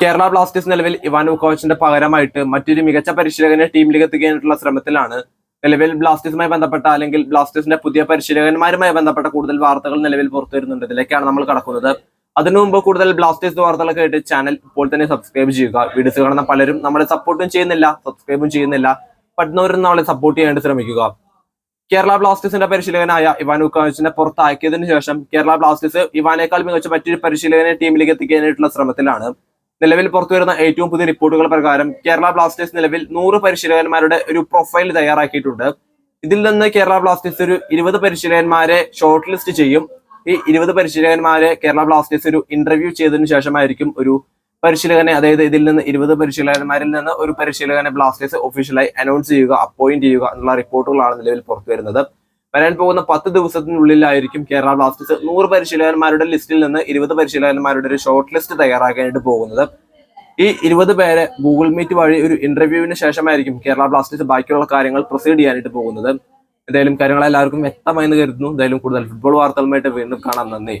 Kerala Blasters നിലവിൽ ഇവാൻ വുക്കോവിച്ചിന്റെ പകരമായിട്ട് മറ്റൊരു മികച്ച പരിശീലകനെ ടീമിലേക്ക് എത്തിക്കാനായിട്ടുള്ള ശ്രമത്തിലാണ്. നിലവിൽ ബ്ലാസ്റ്റേഴ്സുമായി ബന്ധപ്പെട്ട അല്ലെങ്കിൽ ബ്ലാസ്റ്റേഴ്സിന്റെ പുതിയ പരിശീലകന്മാരുമായി ബന്ധപ്പെട്ട കൂടുതൽ വാർത്തകൾ നിലവിൽ പുറത്തു വരുന്നുണ്ട്. ഇതിലേക്കാണ് നമ്മൾ കടക്കുന്നത്. അതിനു മുമ്പ് കൂടുതൽ ബ്ലാസ്റ്റേഴ്സ് വാർത്തകൾ കേട്ട് ചാനൽ ഇപ്പോൾ തന്നെ സബ്സ്ക്രൈബ് ചെയ്യുക. വീഡിയോസ് കാണുന്ന പലരും നമ്മളെ സപ്പോർട്ടും ചെയ്യുന്നില്ല സബ്സ്ക്രൈബും ചെയ്യുന്നില്ല. പറ്റുന്നവരും നമ്മളെ സപ്പോർട്ട് ചെയ്യാൻ ശ്രമിക്കുക. കേരള ബ്ലാസ്റ്റേഴ്സിന്റെ പരിശീലകനായ ഇവാൻ വുക്കോവിച്ചിനെ പുറത്താക്കിയതിനു ശേഷം കേരള ബ്ലാസ്റ്റേഴ്സ് ഇവാനേക്കാൾ മികച്ച മറ്റൊരു പരിശീലകനെ ടീമിലേക്ക് എത്തിക്കാനായിട്ടുള്ള ശ്രമത്തിലാണ്. നിലവിൽ പുറത്തുവരുന്ന ഏറ്റവും പുതിയ റിപ്പോർട്ടുകൾ പ്രകാരം കേരള ബ്ലാസ്റ്റേഴ്സ് നിലവിൽ നൂറ് പരിശീലകന്മാരുടെ ഒരു പ്രൊഫൈൽ തയ്യാറാക്കിയിട്ടുണ്ട്. ഇതിൽ നിന്ന് കേരള ബ്ലാസ്റ്റേഴ്സ് ഒരു ഇരുപത് പരിശീലകന്മാരെ ഷോർട്ട് ലിസ്റ്റ് ചെയ്യും. ഈ ഇരുപത് പരിശീലകന്മാരെ കേരള ബ്ലാസ്റ്റേഴ്സ് ഒരു ഇന്റർവ്യൂ ചെയ്തതിനു ശേഷമായിരിക്കും ഒരു പരിശീലകനെ അതായത് ഇതിൽ നിന്ന് ഇരുപത് പരിശീലകന്മാരിൽ നിന്ന് ഒരു പരിശീലകനെ ബ്ലാസ്റ്റേഴ്സ് ഒഫീഷ്യലായി അനൗൺസ് ചെയ്യുക അപ്പോയിന്റ് ചെയ്യുക എന്നുള്ള റിപ്പോർട്ടുകളാണ് നിലവിൽ പുറത്തു വരുന്നത്. വരാൻ പോകുന്ന പത്ത് ദിവസത്തിനുള്ളിലായിരിക്കും കേരള ബ്ലാസ്റ്റേഴ്സ് നൂറ് പരിശീലകന്മാരുടെ ലിസ്റ്റിൽ നിന്ന് ഇരുപത് പരിശീലകന്മാരുടെ ഒരു ഷോർട്ട് ലിസ്റ്റ് തയ്യാറാക്കാനായിട്ട് പോകുന്നത്. ഈ ഇരുപത് പേരെ ഗൂഗിൾ മീറ്റ് വഴി ഒരു ഇന്റർവ്യൂവിന് ശേഷമായിരിക്കും കേരള ബ്ലാസ്റ്റേഴ്സ് ബാക്കിയുള്ള കാര്യങ്ങൾ പ്രൊസീഡ് ചെയ്യാനായിട്ട് പോകുന്നത്. എന്തായാലും കാര്യങ്ങൾ എല്ലാവർക്കും വ്യക്തമായി എന്ന് കരുതുന്നു. എന്തായാലും കൂടുതൽ ഫുട്ബോൾ വാർത്തകളുമായിട്ട് വീണ്ടും കാണാം. നന്ദി.